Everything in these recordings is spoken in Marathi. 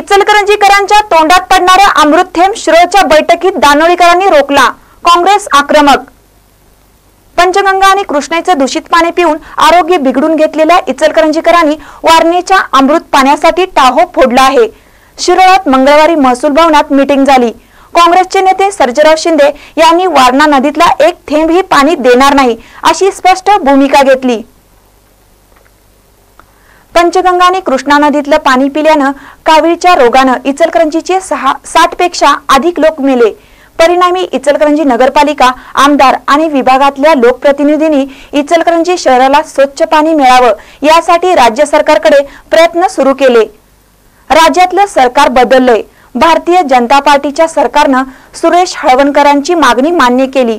इचलकरंजीकरांच्या तोंडात पडणारा अमृत थेंब शिरोळच्या बैठकीत दानोळीकरांनी रोखला. काँग्रेस आक्रमक. पंचगंगा आणि कृष्णेचं दूषित पाणी पिऊन आरोग्य बिघडून घेतलेल्या इचलकरंजीकरांनी वारणीच्या अमृत पाण्यासाठी टाहो फोडला आहे. शिरोळात मंगळवारी महसूल भवनात मीटिंग झाली. काँग्रेसचे नेते सर्जराव शिंदे यांनी वारणा नदीतला एक थेंबही पाणी देणार नाही अशी स्पष्ट भूमिका घेतली. पंचगंगा आणि कृष्णा नदीतलं पाणी पिल्यानं कावीळच्या रोगानं इचलकरंजीचे सहा साठपेक्षा अधिक लोक मेले. परिणामी इचलकरंजी नगरपालिका आमदार आणि विभागातल्या लोकप्रतिनिधींनी इचलकरंजी शहराला स्वच्छ पाणी मिळावं यासाठी राज्य सरकारकडे प्रयत्न सुरू केले. राज्यातलं सरकार बदललंय. भारतीय जनता पार्टीच्या सरकारनं सुरेश हळवणकरांची मागणी मान्य केली.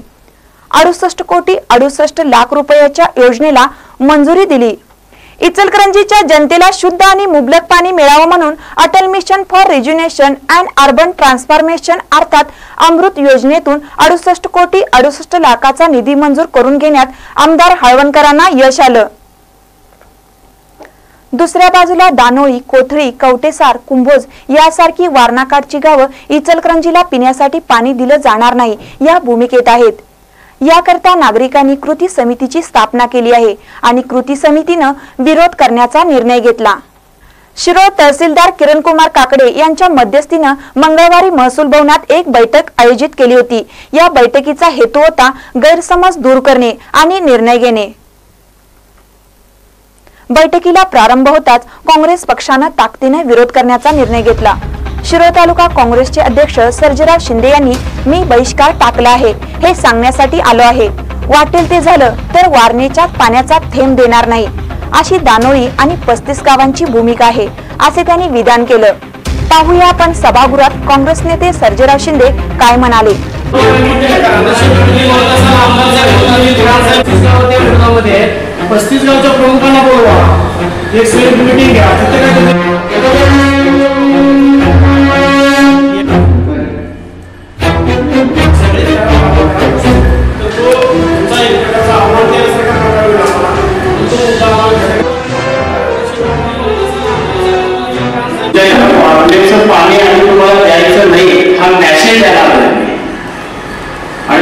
अडुसष्ट कोटी अडुसष्ट लाख रुपयाच्या योजनेला मंजुरी दिली. इचलकरंजीच्या जनतेला शुद्ध आणि मुबलक पाणी मिळावं म्हणून Atal mission for rejuvenation and urban transformation अर्थात अमृत योजनेतून अडुसष्ट कोटी अडुसष्ट लाखाचा निधी मंजूर करून घेण्यात आमदार हळवणकरांना यश आलं. दुसऱ्या बाजूला दानोळी कोथळी कवटेसार कुंभोज यासारखी वारणाकाठची गावं इचलकरंजीला पिण्यासाठी पाणी दिलं जाणार नाही या भूमिकेत आहेत. याकरता नागरिकांनी कृती समितीची स्थापना केली आहे आणि कृती समितीनं विरोध करण्याचा निर्णय घेतला. शिरोळ तहसीलदार किरणकुमार काकडे यांच्या मध्यस्थीनं मंगळवारी महसूल भवनात एक बैठक आयोजित केली होती. या बैठकीचा हेतू होता गैरसमज दूर करणे आणि निर्णय घेणे. बैठकीला प्रारंभ होताच काँग्रेस पक्षानं ताकदीने विरोध करण्याचा निर्णय घेतला. शिरोळ तालुका काँग्रेसचे अध्यक्ष सर्जेराव शिंदे यांनी मी बहिष्कार टाकला आहे हे सांगण्यासाठी आलो आहे. वाटेल ते झालं तर वारणेच्या पाण्याचा थेंब देणार नाही. अशी दानोळी आणि पस्तीस गावांची भूमिका आहे असे त्यांनी विधान केलं. पाहूया आपण सभागृहात काँग्रेस नेते सर्जेराव शिंदे काय म्हणाले. पस्तीस गावच्या प्रमुखांना बोलवा. एक मिटिंग घ्या.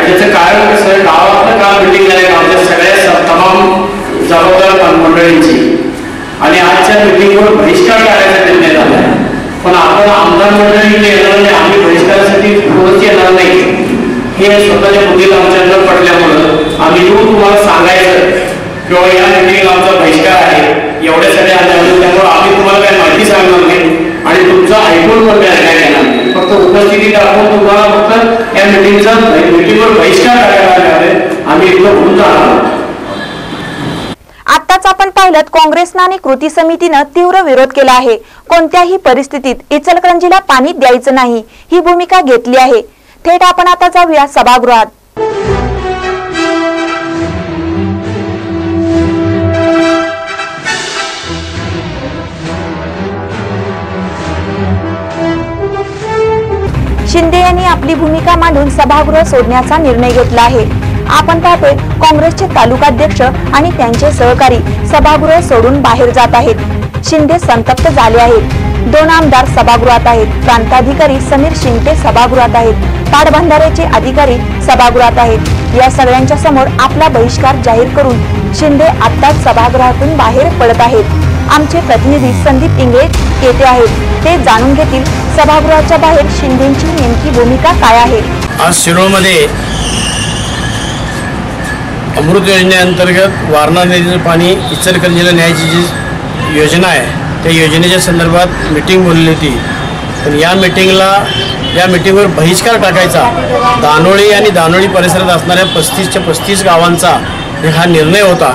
त्याचं कारण कसं आहे गावातलं काम मिटिंग आहे आमच्या सगळ्या तमाम जबाबदार मंडळींची. आणि आजच्या मिटिंगवर बहिष्कार काढायचा निर्णय झाला आहे पण आपण आमदार मंडळी येणार नाही आम्ही बहिष्कारासाठी कोणच येणार नाही. हे स्वतःच्या मुलीला आमच्याकडे पडल्यामुळं आम्ही येऊन तुम्हाला सांगायचं किंवा या मिटिंग आमचा बहिष्कार आहे. एवढ्यासाठी आले त्यामुळे आम्ही तुम्हाला काही माहिती सांगणार नाही. आणि तुमचं ऐकून पण काय फक्त उपस्थिती दाखवून तुम्हाला फक्त या मिटिंगचा मिटिंगवर बहिष्कार करायला आले आम्ही इथं होऊन जाणार आहोत. आताच आपण पाहिलं काँग्रेसनं आणि कृती समितीनं तीव्र विरोध केला आहे. कोणत्याही परिस्थितीत इचलकरंजीला पाणी द्यायचं नाही. ही भूमिका घेतली आहे. थेट आपण आता जाऊया सभागृहात. शिंदे यांनी आपली भूमिका मांडून सभागृह सोडण्याचा निर्णय घेतला आहे. आपण पाहतोय काँग्रेसचे तालुकाध्यक्ष आणि त्यांचे सहकारी सभागृह सोडून बाहेर जात आहेत. शिंदे संतप्त झाले आहेत. दोन आमदार सभागृहात आहेत. प्रांताधिकारी समीर शिंदे सभागृहात आहेत. पाटबंधाऱ्याचे अधिकारी सभागृहात आहेत. या सगळ्यांच्या समोर आपला बहिष्कार जाहीर करून शिंदे आत्ताच सभागृहातून बाहेर पडत आहेत. आमचे प्रतिनिधी संदीप इंगळे येथे आहेत. ते जाणून घेतील सभागृहाच्या बाहेर शिंदेची नेमकी भूमिका काय आहे. आज शिरोळमध्ये अमृत योजनेअंतर्गत वारणा नदीचं पाणी इचलकरंजीला न्यायची जी योजना आहे त्या योजनेच्या संदर्भात मिटिंग बोलली होती. पण या मिटिंगला या मिटिंगवर बहिष्कार टाकायचा दानोळी आणि दानोळी परिसरात असणाऱ्या पस्तीसच्या पस्तीस गावांचा एक हा निर्णय होता.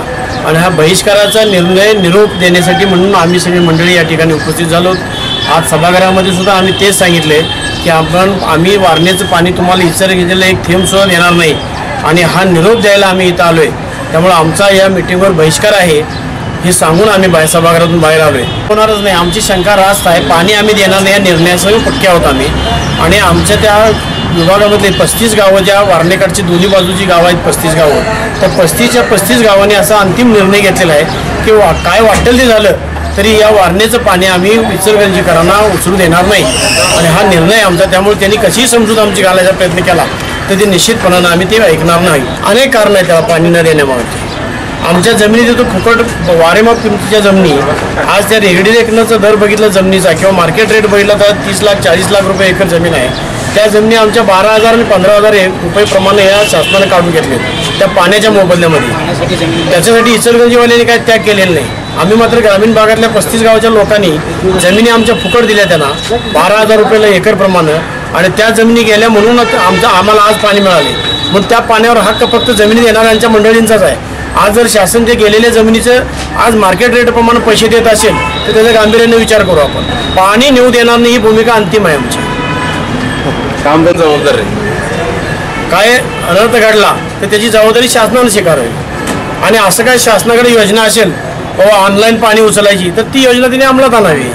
आणि हा बहिष्काराचा निर्णय निरोप देण्यासाठी म्हणून आम्ही सगळी मंडळी या ठिकाणी उपस्थित झालो. आज सभागृहामध्ये सुद्धा आम्ही तेच सांगितले की आपण आम्ही वारणेचं पाणी तुम्हाला इतर घेतलेलं एक थेंब सुद्धा देणार नाही. आणि हा निरोप द्यायला आम्ही इथं आलोय. त्यामुळे आमचा या मिटिंगवर बहिष्कार आहे हे सांगून आम्ही बाहेर सभागृहातून बाहेर आलोय. होणारच नाही. आमची शंका रास्त आहे. पाणी आम्ही देणार नाही या निर्णयासह पक्के आहोत आम्ही. आणि आमच्या त्या विभागामधले पस्तीस गावं ज्या वारणेकडची दोन्ही बाजूची गावं आहेत पस्तीस गावं त्या पस्तीसच्या पस्तीस गावांनी असा अंतिम निर्णय घेतलेला आहे की वा काय वाटेल ते झालं. तरी या वारणेचं पाणी आम्ही इचलकरंजीकरांना उचलू देणार नाही. आणि हा निर्णय आमचा त्यामुळे त्यांनी कशीही समजूत आमची घालायचा प्रयत्न केला तर ते निश्चितपणानं आम्ही ते ऐकणार नाही. अनेक कारण आहे त्याला पाणी न देण्यामागचे. आमच्या जमिनीत येतो फुकट वारेमाप किमतीच्या जमिनी. आज त्या रेगडी रेखनाचा दर बघितला जमिनीचा किंवा मार्केट रेट बघितला तर तीस लाख चाळीस लाख रुपये एकर जमीन आहे. त्या जमिनी आमच्या बारा हजार आणि पंधरा हजार रुपये प्रमाणे या शासनाने काढून घेतले त्या पाण्याच्या मोबदल्यामध्ये. त्याच्यासाठी इचलगंजीवाल्यांनी काय त्याग केलेला नाही. आम्ही मात्र ग्रामीण भागातल्या पस्तीस गावाच्या लोकांनी जमिनी आमच्या फुकट दिल्या त्यांना. बारा हजार रुपयाला एकर प्रमाणे. आणि त्या जमिनी गेल्या म्हणून आमचं आम्हाला आज पाणी मिळाले. मग त्या पाण्यावर हक्क फक्त जमिनी देणाऱ्यांच्या मंडळींचाच आहे. आज जर शासन ते गेलेल्या जमिनीचं आज मार्केट रेटप्रमाणे पैसे देत असेल तर त्याचा गांभीर्याने विचार करू आपण. पाणी नेऊ देणार नाही ही भूमिका अंतिम आहे आमची. काम पण जबाबदार आहे. काय अनर्थ घडला तर त्याची जबाबदारी शासनानं स्वीकारावी. आणि असं काय शासनाकडे योजना असेल बाबा ऑनलाईन पाणी उचलायची. तर ती योजना तिने अंमलात आणावी.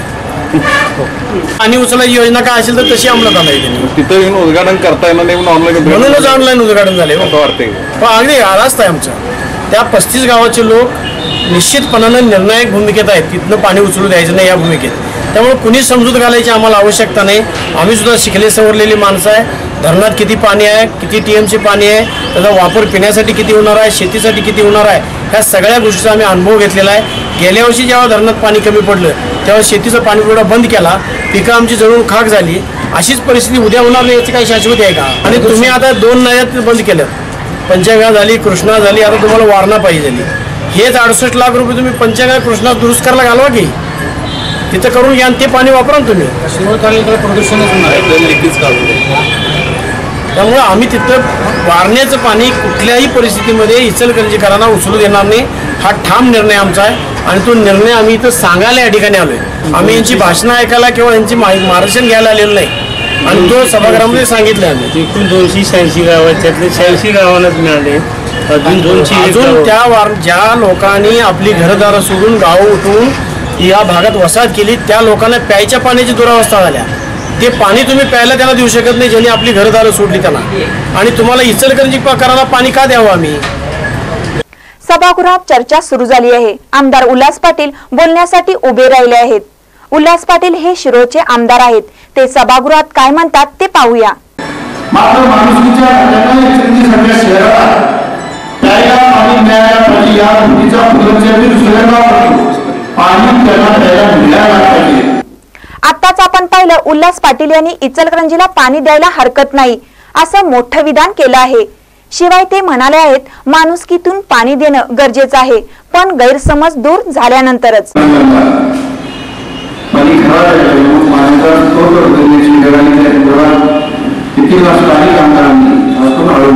पाणी उचलायची योजना काय असेल तर तशी अंमलात आणावी त्यांनी तिथं येऊन उद्घाटन करता येणार नाही म्हणून ऑनलाईन म्हणूनच ऑनलाईन उद्घाटन झाले हो. वाटते पण अगदी रास्त आहे आमचं. त्या पस्तीस गावाचे लोक निश्चितपणानं निर्णायक भूमिकेत आहेत. तिथनं पाणी उचलू द्यायचं नाही या भूमिकेत. त्यामुळे कुणी समजूत घालायची आम्हाला आवश्यकता नाही. आम्ही सुद्धा शिकले सवरलेली माणसं आहे. धरणात किती पाणी आहे किती टी एमची पाणी आहे त्याचा वापर पिण्यासाठी किती होणार आहे शेतीसाठी किती होणार आहे ह्या सगळ्या गोष्टीचा आम्ही अनुभव घेतलेला आहे. गेल्या वर्षी जेव्हा धरणात पाणी कमी पडलं तेव्हा शेतीचा पाणी पुरवठा बंद केला पिकं आमची जळून खाक झाली. अशीच परिस्थिती उद्या होणार नाही याची काही शाश्वती आहे का? आणि तुम्ही आता दोन नद्यात बंद केलं. पंचगंगा झाली कृष्णा झाली आता तुम्हाला वारणा पाहिजे. झाली हेच अडुसष्ट लाख रुपये तुम्ही पंचगंगा कृष्णा दुरुस्त करायला घालवा की? तिथं करून घ्या आणि ते पाणी वापरा ना तुम्ही. प्रदूषणच होणार त्यामुळे आम्ही तिथं वारण्याचं पाणी कुठल्याही परिस्थितीमध्ये इचलकरंजीकरांना उचलू देणार नाही. हा ठाम निर्णय आमचा आहे आणि तो निर्णय आम्ही इथं सांगायला या ठिकाणी आलोय. आम्ही यांची भाषणं ऐकायला किंवा यांची मा- मार्गदर्शन घ्यायला आलेलो नाही. आणि तो सभागृहामध्ये सांगितलं आम्ही. एकूण दोनशे शहाऐंशी गाव आहेत त्यातले शहाऐंशी गावांनाच मिळाले. अजून दोनशे अजून त्या वार ज्या लोकांनी आपली घरदारं सोडून गाव उठून या भागात वसाहत केली त्या लोकांना प्यायच्या पाण्याची दुरावस्था झाल्या. ते पाणी तुम्ही प्यायला त्यांना देऊ शकत नाही ज्यांनी आपली घरदारं सोडली त्यांना. आणि तुम्हाला इचलकरंजी करायला पाणी का द्यावं आम्ही? सभागृहात चर्चा सुरू झाली आहे. आमदार उल्हास पाटील बोलण्यासाठी उभे राहिले आहेत. उल्हास पाटील हे शिरोळचे आमदार आहेत. ते सभागृहात काय म्हणतात ते पाहूया. मात्र पाणी त्यांना मिळायला पाहिजे. आत्ताच आपण पाहिलं उल्हास पाटील यांनी इचलकरंजीला पाणी द्यायला हरकत नाही असं मोठं विधान केलं आहे. शिवाय ते म्हणाले आहेत माणुसकीतून पाणी देणं गरजेचं आहे पण गैरसमज दूर झाल्यानंतरच.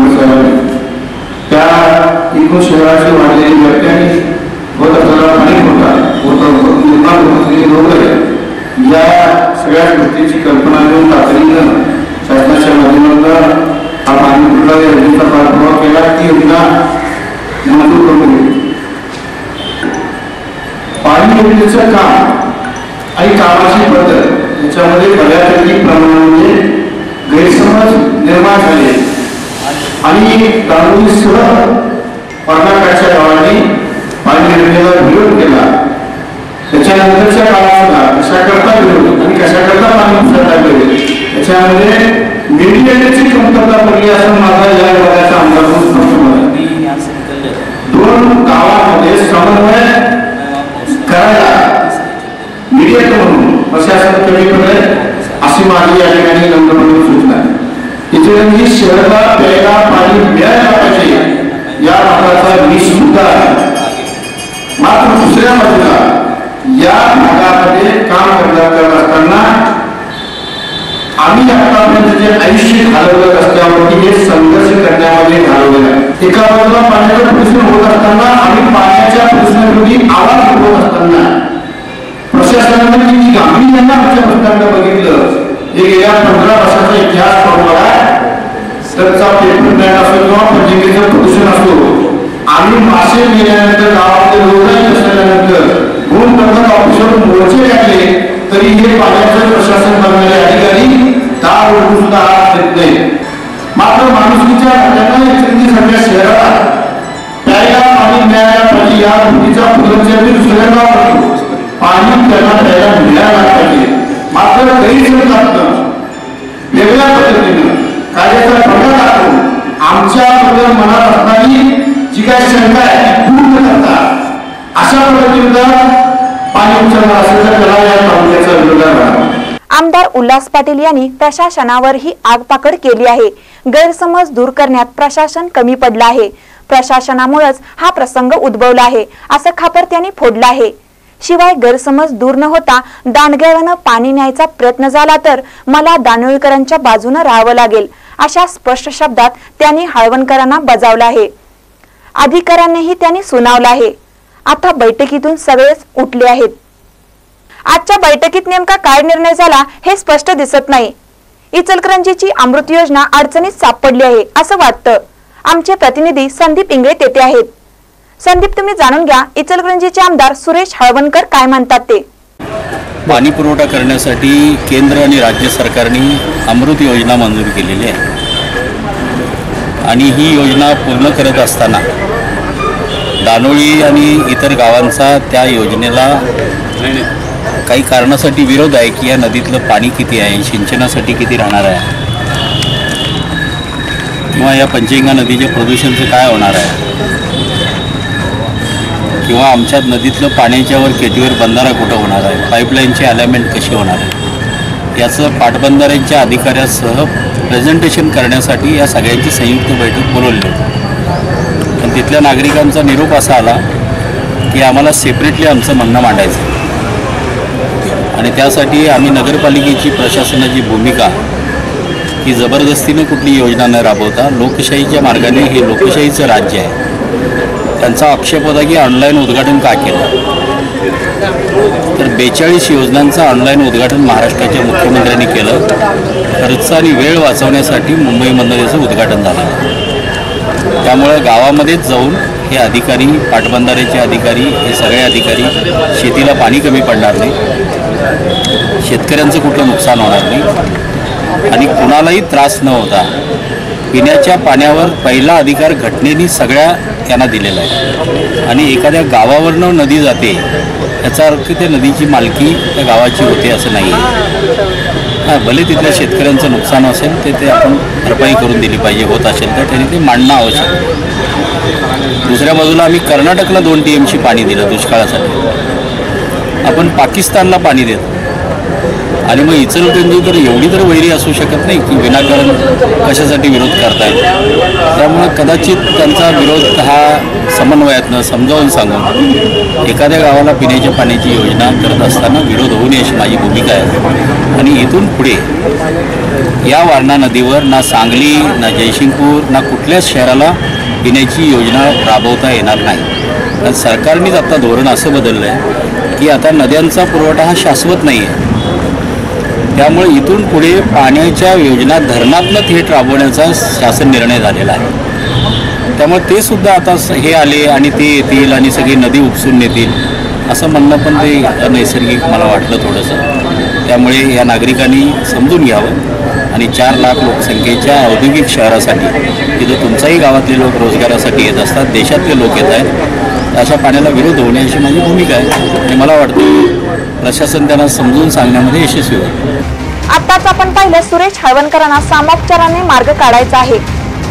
जगाने त्या एकूण शहराची वाढलेली व्यक्ती आणि होत पाणी होतं. निर्माण होत असलेली या सगळ्या गोष्टीची कल्पना घेऊन तातडीनं शासनाच्या माध्यमातून हा पाणी पुरवठा योजनेचा पाठपुरावा केला ती योजना मंजूर करून दिली. पाणी योजनेचं काम आणि कामाची पद्धत याच्यामध्ये बऱ्यापैकी प्रमाणामध्ये गैरसमज निर्माण झाले. आणि दारुसह कर्नाटकाच्या गावाने पाणी योजनेला विरोध केला. त्याच्यानंतरच्या काळात कशाकरता विरोध आणि कशाकरता पुरवठा त्याच्यामध्ये मीडियाची कमतरता पडली असं माझा या मत आहे. दोन गावांमध्ये समन्वय करायला मीडिया म्हणून प्रशासन कमी पडले अशी माझी या ठिकाणी नम्रपणे सूचना आहे इचलकरंजी शहराला प्यायला पाणी मिळायला पाहिजे या भागाचा मी सुद्धा मात्र दुसऱ्या बाजूला या भागामध्ये काम करण्यात करत असताना आम्ही आतापर्यंत जे आयुष्य घालवलं रस्त्यावरती हे संघर्ष करण्यामध्ये घालवलेलं आहे. एका बाजूला पाण्याचं प्रदूषण होत असताना आणि पाण्याच्या प्रदूषणाविरोधी आवाज उठवत असताना प्रशासनाने किती गांभीर्यानं आमच्या प्रश्नांना बघितलं हे गेल्या पंधरा वर्षाचा इतिहास बघा तरचा पेपर ज्ञान असो किंवा पंचकेचं प्रदूषण असो आम्ही मासे गेल्यानंतर गावातले रोगाई असल्यानंतर दोन प्रबंध ऑफिसर मोर्चे काढले तरी हे पाण्याचं प्रशासन करणारे अधिकारी दार ओळखून सुद्धा हात देत नाही. मात्र माणुसकीच्या नात्यानं इचलकरंजी सगळ्या शहराला प्यायला पाणी मिळायला पाहिजे या भूमीचा पुनर्जन्मी दुसऱ्यांना पाणी पाणी त्यांना प्यायला मिळायला पाहिजे. मात्र गैरसमजातनं वेगळ्या पद्धतीनं कार्याचा भंगा टाकून आमच्याबद्दल मनात असणारी जी काही शंका आहे ती पूर्ण करतात अशा पद्धतीनं पाणी असेल तर त्याला या तालुक्याचा विरोध राहणार आमदार उल्हास पाटील यांनी प्रशासनावरही आगपाकड केली आहे. गैरसमज दूर करण्यात प्रशासन कमी पडलं आहे. प्रशासनामुळेच हा प्रसंग उद्भवला आहे असं खापर त्यांनी फोडलं आहे. शिवाय गैरसमज दूर न होता दांडग्यानं पाणी न्यायचा प्रयत्न झाला तर मला दानोळकरांच्या बाजूनं राहावं लागेल अशा स्पष्ट शब्दात त्यांनी हळवणकरांना बजावलं आहे. अधिकाऱ्यांनीही त्यांनी सुनावलं आहे. आता बैठकीतून सगळेच उठले आहेत. आजच्या बैठकीत नेमका काय निर्णय झाला हे स्पष्ट दिसत नाही. इचलकरंजीची अमृत योजना अडचणीत सापडली आहे असं वाटतं. आमचे प्रतिनिधी संदीप इंगळे तेथे आहेत. संदीप तुम्ही जाणून घ्या इचलकरंजीचे आमदार सुरेश हळवणकर काय म्हणतात ते? पाणी पुरवठा करण्यासाठी केंद्र आणि राज्य सरकारने अमृत योजना मंजूर केलेली आहे. आणि ही योजना पूर्ण करत असताना दानोळी आणि इतर गावांचा त्या योजनेला काही कारणासाठी विरोध आहे की या नदीतलं पाणी किती आहे? सिंचनासाठी किती राहणार आहे? किंवा या पंचगंगा नदीच्या प्रदूषणचं काय होणार आहे? किंवा आमच्या नदीतलं पाण्याच्यावर केटीवर बंधारा कुठं होणार आहे? पाईपलाईनची अलाइनमेंट कशी होणार आहे? याचं पाटबंधाऱ्यांच्या अधिकाऱ्यासह प्रेझेंटेशन करण्यासाठी या सगळ्यांची संयुक्त बैठक बोलवली होती. पण तिथल्या नागरिकांचा निरोप असा आला की आम्हाला सेपरेटली आमचं म्हणणं मांडायचं. आणि त्यासाठी आम्ही नगरपालिकेची प्रशासनाची भूमिका ही जबरदस्तीने कुठली योजना न राबवता लोकशाहीच्या मार्गाने हे लोकशाहीचं राज्य आहे. त्यांचा आक्षेप होता की ऑनलाईन उद्घाटन का केलं? तर बेचाळीस योजनांचं ऑनलाईन उद्घाटन महाराष्ट्राच्या मुख्यमंत्र्यांनी केलं. खर्च आणि वेळ वाचवण्यासाठी मुंबईमधनं याचं उद्घाटन झालं. त्यामुळे गावामध्येच जाऊन हे अधिकारी पाटबंधाऱ्याचे अधिकारी हे सगळे अधिकारी शेतीला पाणी कमी पडणार नाही. शेतकऱ्यांचं कुठलं नुकसान होणार नाही. आणि कुणालाही त्रास न होता पिण्याच्या पाण्यावर पहिला अधिकार घटनेने सगळ्या त्यांना दिलेला आहे. आणि एखाद्या गावावरनं नदी जाते याचा अर्थ त्या नदीची मालकी त्या गावाची होते असं नाही आहे हां भले तिथल्या शेतकऱ्यांचं नुकसान असेल ते ते आपण भरपाई करून दिली पाहिजे होत असेल तर त्यांनी ते मांडणं आवश्यक दुसऱ्या बाजूला आम्ही कर्नाटकला दोन टी एमची पाणी दिलं दुष्काळासाठी. आपण पाकिस्तानला पाणी देतो. आणि मग इचलकरंजी तर एवढी तर वैरी असू शकत नाही की विनाकारण कशासाठी विरोध करतायत त्यामुळे कदाचित त्यांचा विरोध हा समन्वयातनं समजावून सांगून एखाद्या गावाला पिण्याच्या पाण्याची योजना करत असताना विरोध होऊ नये अशी माझी भूमिका आहे. आणि इथून पुढे या वारणा नदीवर ना सांगली ना जयसिंगपूर ना कुठल्याच शहराला पिण्याची योजना राबवता येणार नाही. कारण सरकारनेच आता धोरण असं बदललं आहे की आता नद्यांचा पुरवठा हा शाश्वत नाही आहे त्यामुळे इथून पुढे पाण्याच्या योजना धरणातनं थेट राबवण्याचा शासन निर्णय झालेला आहे. त्यामुळे ते सुद्धा आता स- हे आले आणि ते येतील आणि सगळी नदी उपसून नेतील असं म्हणणं पण ते नैसर्गिक मला वाटलं थोडंसं. त्यामुळे या नागरिकांनी समजून घ्यावं आणि चार लाख लोकसंख्येच्या औद्योगिक शहरासाठी तिथं तुमच्याही गावातले लोक रोजगारासाठी येत असतात देशातले लोक येत आहेत अशा पाण्याला विरोध होण्याची माझी भूमिका आहे आणि मला वाटतं. प्रशासन त्यांना समजून सांगण्यामध्ये यशस्वी होईल. आताच आपण पाहिलं सुरेश हळवणकरांना सामोपचाराने मार्ग काढायचा आहे.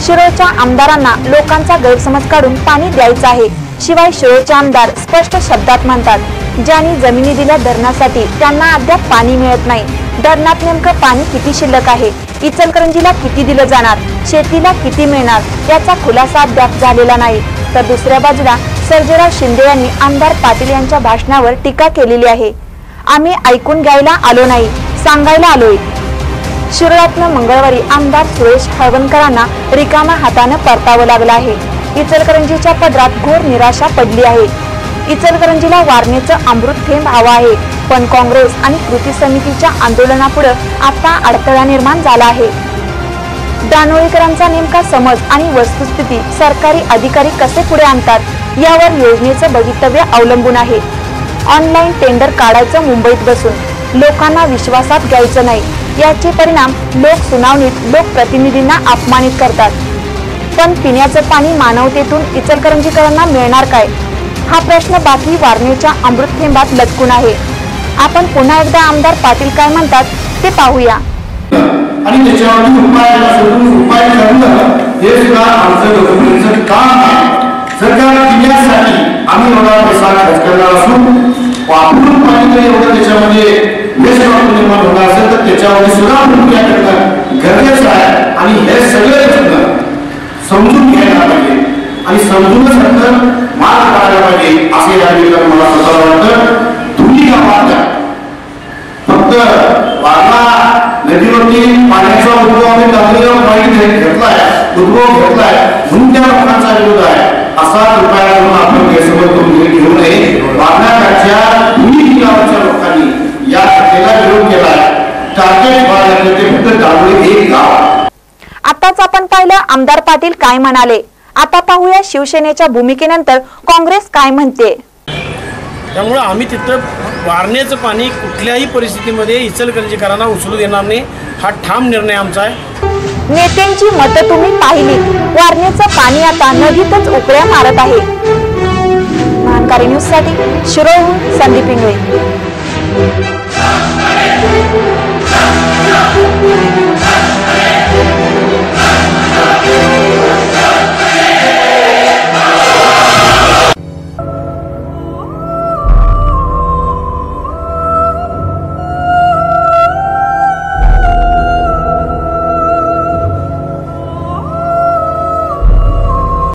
शिरोळच्या आमदारांना लोकांचा गैरसमज काढून पाणी द्यायचं आहे. शिवाय शिरोळचे आमदार स्पष्ट शब्दात म्हणतात ज्यांनी जमिनी दिल्या धरणासाठी त्यांना अद्याप पाणी मिळत नाही. धरणात नेमकं पाणी किती शिल्लक आहे? इचलकरंजीला किती दिलं जाणार? शेतीला किती मिळणार? याचा खुलासा अद्याप झालेला नाही. तर दुसऱ्या बाजूला सर्जेराव शिंदे यांनी आमदार पाटील यांच्या भाषणावर टीका केलेली आहे. आम्ही ऐकून घ्यायला आलो नाही सांगायला आलोय. शिरोळातनं मंगळवारी आमदार सुरेश हळवणकरांना रिकाम्या हातानं परतावं लागलं आहे. इचलकरंजीच्या पदरात घोर निराशा पडली आहे. इचलकरंजीला वारणेचं अमृत थेंब हवं आहे पण काँग्रेस आणि कृती समितीच्या आंदोलनापुढे आता अडथळा निर्माण झाला आहे. दानोळीकरांचा नेमका समज आणि वस्तुस्थिती सरकारी अधिकारी कसे पुढे आणतात यावर योजनेचं भवितव्य अवलंबून आहे. ऑनलाईन टेंडर काढायचं मुंबईत बसून. लोकांना विश्वासात घ्यायचं नाही. याचे परिणाम लोक सुनावणीत लोकप्रतिनिधींना अपमानित करतात. पण पिण्याचं पाणी मानवतेतून इचलकरंजीकरांना मिळणार काय? हा प्रश्न बाकी वारणेच्या अमृत थेंबात लटकून आहे. आपण पुन्हा एकदा आमदार पाटील काय म्हणतात ते पाहूया. आणि त्याच्यावरती उपाय उपाय करणं हे सुद्धा आमचं गव्हर्नमेंटचं काम आहे. सरकार पिण्यासाठी आम्ही एवढा पैसा खर्च करणार असून वापरून पाणी जर एवढं त्याच्यामध्ये वेस्ट वापरून निर्माण होणार असेल तर त्याच्यामध्ये सुद्धा प्रक्रिया करणं गरजेचं आहे. आणि हे सगळे करणं समजून घ्यायला पाहिजे. आणि समजूनच नंतर मार्ग काढायला पाहिजे असे या ठिकाणी मला स्वतःला वाटतं. दोन्ही गावात फक्त वारणा नदीवरती पाण्याचा उद्भव आम्ही दाखलेला पाणी घेतलाय उद्भव घेतलाय म्हणून त्या लोकांचा विरोध आहे. असा कृपया करून आपण गैरसमज करून घेऊ नये. वारणाकाठच्या दोन्ही गावाच्या लोकांनी या घटनेला विरोध केलाय. टार्गेट बाळगले ते फक्त दाबोळी एक गाव. आताच आपण पाहिलं आमदार पाटील काय म्हणाले. आता पाहूया शिवसेनेच्या भूमिकेनंतर काँग्रेस काय म्हणते. त्यामुळं आम्ही तिथं वारण्याचं पाणी कुठल्याही परिस्थितीमध्ये इचलकरंजीकरांना उचलू देणार नाही. हा ठाम निर्णय आमचा आहे. नेत्यांची मतं तुम्ही पाहिली. वारण्याचं पाणी आता नदीतच उकळ्या मारत आहे. महानकारी न्यूजसाठी शिरोहून संदीप इंगळे